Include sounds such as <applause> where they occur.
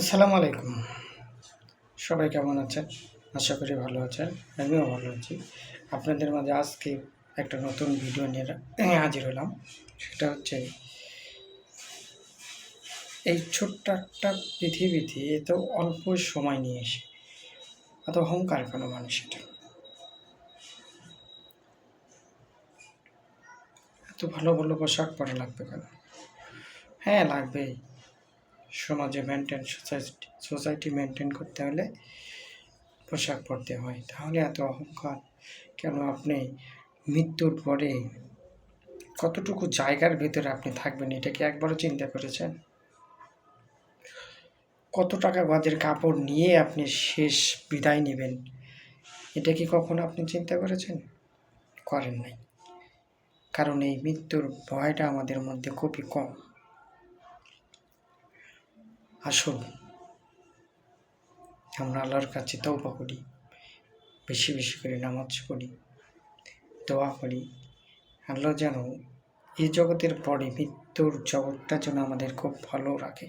আসসালামু আলাইকুম। সবাই কেমন আছেন? আশা করি ভালো আছেন, আমিও ভালো আছি। আপনাদের মাঝে আজকে একটা নতুন ভিডিও নিয়ে <coughs> হাজির হলাম। সেটা হচ্ছে এই ছোট্ট একটা পৃথিবীতে এত অল্প সময় নিয়ে এসে, এত অহংকার কেন মানুষের এত ভালো ভালো পোশাক পরা লাগবে কেন? হ্যাঁ লাগবেই। সমাজে মেনটেন সোসাইটি সোসাইটি মেনটেন করতে হলে পোশাক পরতে হয়। তাহলে এত অহংকার। কেন আপনি মৃত্যুর পরে কতটুকু জায়গার ভিতরে আপনি থাকবেন, এটা কি একবারও চিন্তা করেছেন কত টাকা গজের কাপড় নিয়ে আপনি শেষ বিদায় নেবেন, এটা কি কখনো আপনি চিন্তা করেছেন করেন নাই। কারণ এই মৃত্যুর ভয়টা আমাদের মধ্যে খুবই কম। আসুন। আমরা আল্লাহর কাছে তৌবা করি, বেশি বেশি করে নামাজ পড়ি, দোয়া করি। আল্লাহ যেন এই জগতের পরে মৃত্যুর জগৎটা যেন আমাদের খুব ভালো রাখে।